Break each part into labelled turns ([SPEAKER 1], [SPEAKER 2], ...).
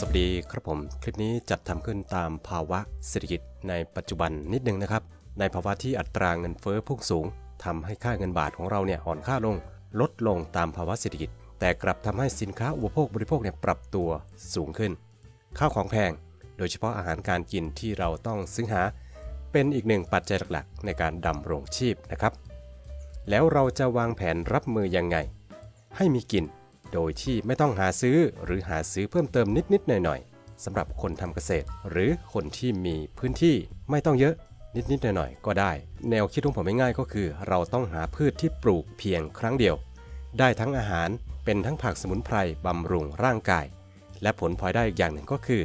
[SPEAKER 1] สวัสดีครับผม คลิปนี้จัดทำขึ้นตามภาวะเศรษฐกิจในปัจจุบันนิดนึงนะครับ ในภาวะที่อัตราเงินเฟ้อพุ่งสูงทำให้ค่าเงินบาทของเราเนี่ยอ่อนค่าลง ลดลงตามภาวะเศรษฐกิจ แต่กลับทำให้สินค้าอุปโภคบริโภคเนี่ยปรับตัวสูงขึ้น ข้าวของแพง โดยเฉพาะอาหารการกินที่เราต้องซื้อหา เป็นอีกหนึ่งปัจจัยหลักๆ ในการดำรงชีพนะครับ แล้วเราจะวางแผนรับมือยังไง ให้มีกิน โดยที่ไม่ต้องหาซื้อหรือหาซื้อเพิ่มเติมนิดๆหน่อยๆสำหรับคนทำเกษตร หรือคนที่มีพื้นที่ไม่ต้องเยอะนิดๆหน่อยๆก็ได้ แนวคิดของผมง่ายๆก็คือ เราต้องหาพืชที่ปลูกเพียงครั้งเดียว ได้ทั้งอาหารเป็นทั้งผักสมุนไพรบำรุงร่างกาย และผลพลอยได้อีกอย่างหนึ่งก็คือ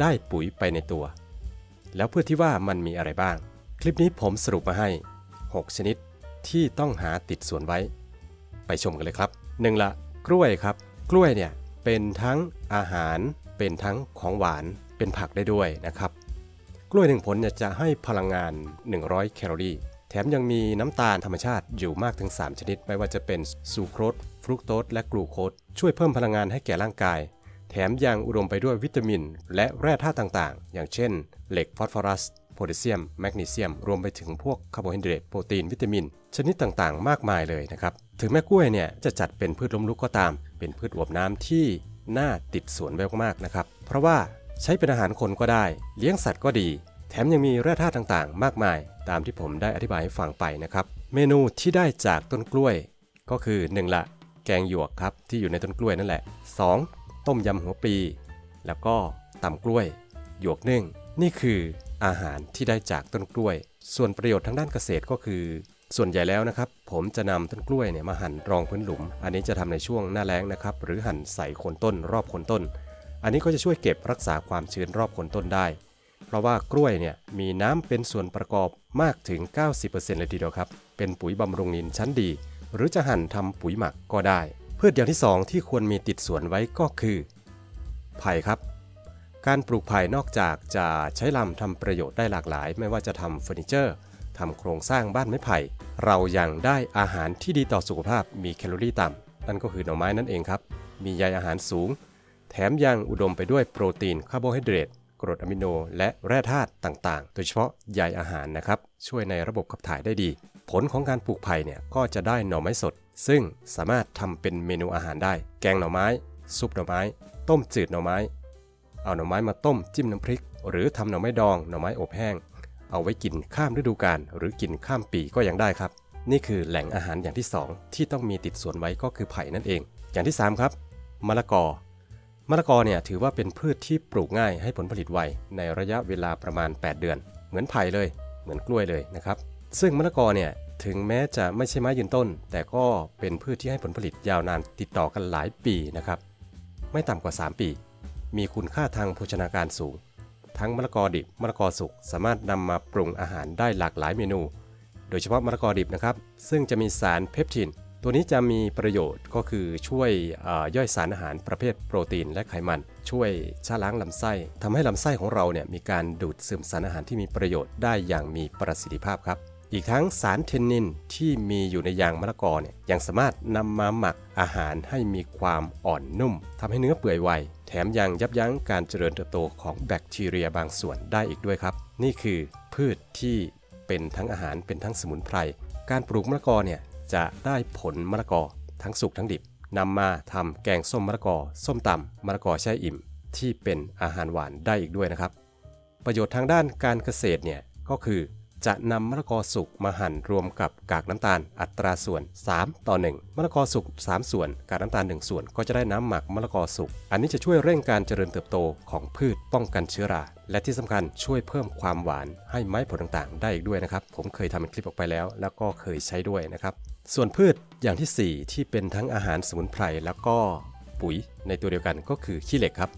[SPEAKER 1] ได้ปุ๋ยไปในตัว แล้วพืชที่ว่ามันมีอะไรบ้าง คลิปนี้ผมสรุปมาให้ 6 ชนิดที่ต้องหาติดสวนไว้ ไปชมกันเลยครับหนึ่งละ กล้วยครับ กล้วยเนี่ยเป็นทั้งอาหาร เป็นทั้งของหวาน เป็นผักได้ด้วยนะครับ กล้วยหนึ่งผลเนี่ยจะให้พลังงาน 100 แคลอรี่ แถมยังมีน้ำตาลธรรมชาติอยู่มากถึง 3 ชนิด ไม่ว่าจะเป็นซูโครสฟรุกโตสและกลูโคสช่วยเพิ่มพลังงานให้แก่ร่างกาย แถมยังอุดมไปด้วยวิตามิน และแร่ธาตุต่างๆ อย่างเช่น เหล็กฟอสฟอรัสโพแทสเซียม แมกนีเซียม รวมไปถึงพวกคาร์โบไฮเดรต โปรตีน วิตามิน ชนิดต่างๆ มากมายเลยนะครับ ถึงแม้กล้วยเนี่ยจะจัดเป็นพืชล้มลุกก็ตาม เป็นพืชอวบน้ำที่น่าติดสวนไว้มากๆนะครับ เพราะว่าใช้เป็นอาหารคนก็ได้ เลี้ยงสัตว์ก็ดี แถมยังมีแร่ธาตุต่างๆ มากมาย ตามที่ผมได้อธิบายให้ฟังไปนะครับ เมนูที่ได้จากต้นกล้วย ก็คือ 1 ละ แกงหยวกครับที่อยู่ในต้นกล้วยนั่นแหละ 2. ต้มยำหัวปี แล้วก็ตำกล้วย หยวกนึ่ง นี่คืออาหารที่ได้จากต้นกล้วย ส่วนประโยชน์ทางด้านเกษตรก็คือ ส่วนใหญ่แล้วนะครับ ผมจะนำต้นกล้วยเนี่ยมาหั่นรองพื้นหลุม อันนี้จะทำในช่วงหน้าแล้งนะครับ หรือหั่นใส่โคนต้นรอบโคนต้น อันนี้ก็จะช่วยเก็บรักษาความชื้นรอบโคนต้นได้ เพราะว่ากล้วยเนี่ยมีน้ำเป็นส่วนประกอบมากถึง 90%เลยทีเดียวครับ เป็นปุ๋ยบำรุงดินชั้นดี หรือจะหั่นทำปุ๋ยหมักก็ได้ พืชอย่างที่สองที่ควรมีติดสวนไว้ก็คือ ไผ่ครับการปลูกไผ่นอกจากจะใช้ลำทำประโยชน์ได้หลากหลาย ไม่ว่าจะทำเฟอร์นิเจอร์ ทำโครงสร้างบ้านไม้ไผ่ เรายังได้อาหารที่ดีต่อสุขภาพมีแคลอรี่ต่ำนั่นก็คือหน่อไม้นั่นเองครับ มีใยอาหารสูง แถมยังอุดมไปด้วยโปรตีนคาร์โบไฮเดรตกรดอะมิโน และแร่ธาตุต่างๆ โดยเฉพาะใยอาหารนะครับ ช่วยในระบบขับถ่ายได้ดี ผลของการปลูกไผ่เนี่ยก็จะได้หน่อไม้สด ซึ่งสามารถทำเป็นเมนูอาหารได้ แกงหน่อไม้ ซุปหน่อไม้ ต้มจืดหน่อไม้ เอาหน่อไม้มาต้มจิ้มน้ำพริก หรือทำหน่อไม้ดอง หน่อไม้อบแห้ง เอาไว้กินข้ามฤดูกาลหรือกินข้ามปีก็ยังได้ครับ นี่คือแหล่งอาหารอย่างที่ 2 ที่ต้องมีติดสวนไว้ก็คือไผ่นั่นเอง อย่างที่ 3 ครับมะละกอมะละกอเนี่ยถือว่าเป็นพืชที่ปลูกง่ายให้ผลผลิตไวในระยะเวลาประมาณ 8 เดือน เหมือนไผ่เลย เหมือนกล้วยเลยนะครับ ซึ่งมะละกอเนี่ยถึงแม้จะไม่ใช่ไม้ยืนต้น แต่ก็เป็นพืชที่ให้ผลผลิตยาวนานติดต่อกันหลายปีนะครับ ไม่ต่ำกว่า 3 ปี มีคุณค่าทางโภชนาการสูง ทั้งมะละกอดิบมะละกอสุกสามารถนำมาปรุงอาหารได้หลากหลายเมนู โดยเฉพาะมะละกอดิบนะครับ ซึ่งจะมีสารเพปทิน ตัวนี้จะมีประโยชน์ก็คือช่วยย่อยสารอาหารประเภทโปรตีนและไขมัน ช่วยชะล้างลำไส้ทำให้ลำไส้ของเราเนี่ยมีการดูดซึมสารอาหารที่มีประโยชน์ได้อย่างมีประสิทธิภาพครับอีกทั้งสารเทนนินที่มีอยู่ในยางมะละกอเนี่ยยังสามารถนำมาหมักอาหารให้มีความอ่อนนุ่มทำให้เนื้อเปื่อยไว มยังยับยั้งการเจริญเติบโตของแบคทีเรียบางส่วนได้อีกด้วยครับ นี่คือพืชที่เป็นทั้งอาหารเป็นทั้งสมุนไพร การปลูกมะละกอเนี่ยจะได้ผลมะละกอทั้งสุกทั้งดิบนำมาทำแกงส้มมะละกอ ส้มตำมะละกอแช่อิ่ม ที่เป็นอาหารหวานได้อีกด้วยนะครับ ประโยชน์ทางด้านการเกษตรเนี่ยก็คือ จะนำมะละกอสุกมาหั่นรวมกับกากน้ำตาลอัตราส่วน 3 ต่อ 1มะละกอสุก 3 ส่วน กากน้ำตาล 1 ส่วน ก็จะได้น้ำหมักมะละกอสุก อันนี้จะช่วยเร่งการเจริญเติบโตของพืชป้องกันเชื้อรา และที่สำคัญช่วยเพิ่มความหวานให้ไม้ผลต่างๆ ได้อีกด้วยนะครับ ผมเคยทำเป็นคลิปออกไปแล้ว แล้วก็เคยใช้ด้วยนะครับ ส่วนพืชอย่างที่ 4 ที่เป็นทั้งอาหารสมุนไพรแล้วก็ปุ๋ยในตัวเดียวกันก็คือขี้เหล็กครับ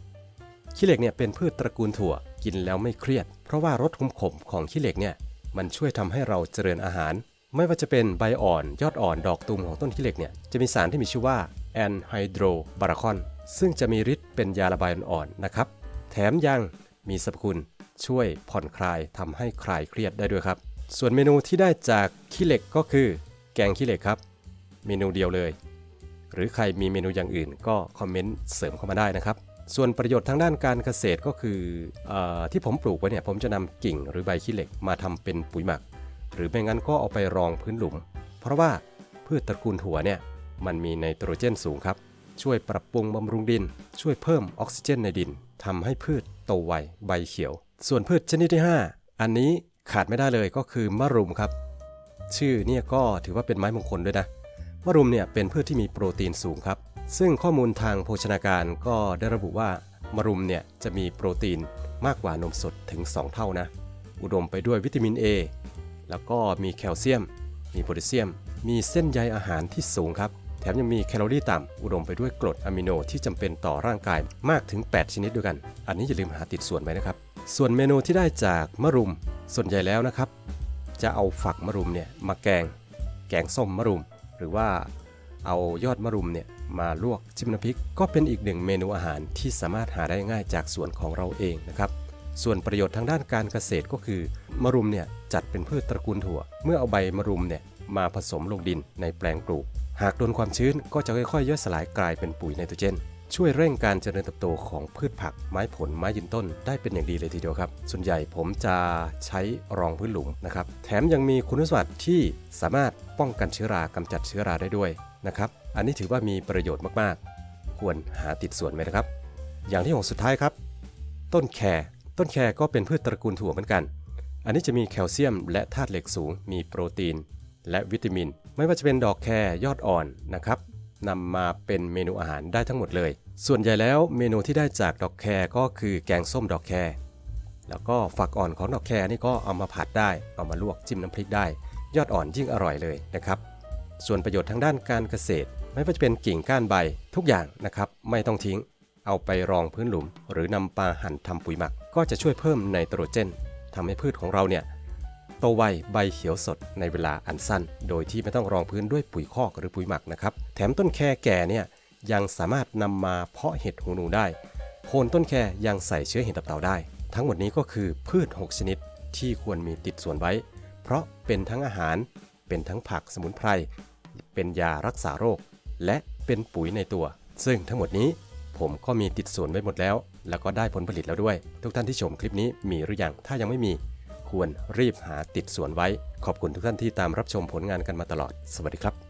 [SPEAKER 1] ขี้เหล็กเนี่ยเป็นพืชตระกูลถั่วกินแล้วไม่เครียด เพราะว่ารสขมๆของขี้เหล็กเนี่ย มันช่วยทำให้เราเจริญอาหาร ไม่ว่าจะเป็นใบอ่อน ยอดอ่อนดอกตูมของต้นขี้เหล็กเนี่ยจะมีสารที่มีชื่อว่าแอนไฮโดรบาราคอนซึ่งจะมีฤทธิ์เป็นยาระบายอ่อนๆนะครับ แถมยังมีสรรพคุณช่วยผ่อนคลายทำให้คลายเครียดได้ด้วยครับ ส่วนเมนูที่ได้จากขี้เหล็กก็คือ แกงขี้เหล็กครับ เมนูเดียวเลย หรือใครมีเมนูอย่างอื่นก็คอมเมนต์เสริมเข้ามาได้นะครับ ส่วนประโยชน์ทางด้านการเกษตรก็คืออที่ผมปลูกไว้เนี่ยผมจะนำกิ่งหรือใบขี้เหล็กมาทำเป็นปุ๋ยหมัก หรือไม่งั้นก็เอาไปรองพื้นหลุม เพราะว่าพืชตระกูลถั่วเนี่ยมันมีไนโตรเจนสูงครับ ช่วยปรับปรุงบำรุงดิน ช่วยเพิ่มออกซิเจนในดินทำให้พืชโตไวใบเขียว ส่วนพืชชนิดที่ 5 อันนี้ขาดไม่ได้เลยก็คือมะรุมครับ ชื่อเนี่ยก็ถือว่าเป็นไม้มงคลด้วยนะมะรุมเนี่ยเป็นพืชที่มีโปรตีนสูงครับ ซึ่งข้อมูลทางโภชนาการก็ได้ระบุว่ามะรุมเนี่ยจะมีโปรตีนมากกว่านมสดถึง 2 เท่านะ อุดมไปด้วยวิตามิน A แล้วก็มีแคลเซียม มีโพแทสเซียม มีเส้นใยอาหารที่สูงครับ แถมยังมีแคลอรี่ต่ำ อุดมไปด้วยกรดอะมิโนที่จำเป็นต่อร่างกายมากถึง 8 ชนิดด้วยกัน อันนี้อย่าลืมหาติดส่วนไว้นะครับ ส่วนเมนูที่ได้จากมะรุมส่วนใหญ่แล้วนะครับ จะเอาฝักมะรุมเนี่ยมาแกง แกงส้มมะรุม หรือว่า เอายอดมะรุมเนี่ยมาลวกจิ้มน้ำพริก ก็เป็นอีกหนึ่งเมนูอาหารที่สามารถหาได้ง่ายจากสวนของเราเองนะครับ ส่วนประโยชน์ทางด้านการเกษตรก็คือมะรุมเนี่ยจัดเป็นพืชตระกูลถั่ว เมื่อเอาใบมะรุมเนี่ยมาผสมลงดินในแปลงปลูก หากโดนความชื้นก็จะค่อยๆย่อยสลายกลายเป็นปุ๋ยไนโตรเจน ช่วยเร่งการเจริญเติบโตของพืชผักไม้ผลไม้ยืนต้น ได้เป็นอย่างดีเลยทีเดียวครับ ส่วนใหญ่ผมจะใช้รองพื้นหลุมนะครับ แถมยังมีคุณสมบัติที่สามารถป้องกันเชื้อรากำจัดเชื้อราได้ด้วย นะครับ อันนี้ถือว่ามีประโยชน์มากๆ ควรหาติดส่วนไหมนะครับ อย่างที่หกสุดท้ายครับ ต้นแครต้นแครก็เป็นพืชตระกูลถั่วเหมือนกัน อันนี้จะมีแคลเซียม และธาตุเหล็กสูง มีโปรตีน และวิตามิน ไม่ว่าจะเป็นดอกแครยอดอ่อนนะครับนำมาเป็นเมนูอาหารได้ทั้งหมดเลย ส่วนใหญ่แล้วเมนูที่ได้จากดอกแครก็คือแกงส้มดอกแครแล้วก็ฝักอ่อนของดอกแครนี่ก็เอามาผัดได้ เอามาลวกจิ้มน้ำพริกได้ ยอดอ่อนยิ่งอร่อยเลยนะครับ ส่วนประโยชน์ทางด้านการเกษตร ไม่ว่าจะเป็นกิ่งก้านใบทุกอย่างนะครับไม่ต้องทิ้ง เอาไปรองพื้นหลุม หรือนำปลาหั่นทำปุ๋ยหมัก ก็จะช่วยเพิ่มไนโตรเจนทำให้พืชของเราเนี่ยโตไวใบเขียวสดในเวลาอันสั้น โดยที่ไม่ต้องรองพื้นด้วยปุ๋ยคอกหรือปุ๋ยหมักนะครับ แถมต้นแคแก่เนี่ยยังสามารถนำมาเพาะเห็ดหูหนูได้ โคนต้นแคยังใส่เชื้อเห็ดตับเต่าได้ ทั้งหมดนี้ก็คือพืช 6 ชนิดที่ควรมีติดสวนไว้ เพราะเป็นทั้งอาหาร เป็นทั้งผักสมุนไพร เป็นยารักษาโรค และเป็นปุ๋ยในตัว ซึ่งทั้งหมดนี้ผมก็มีติดส่วนไว้หมดแล้ว แล้วก็ได้ผลผลิตแล้วด้วย ทุกท่านที่ชมคลิปนี้มีหรือยังถ้ายังไม่มี ควรรีบหาติดส่วนไว้ ขอบคุณทุกท่านที่ตามรับชมผลงานกันมาตลอด สวัสดีครับ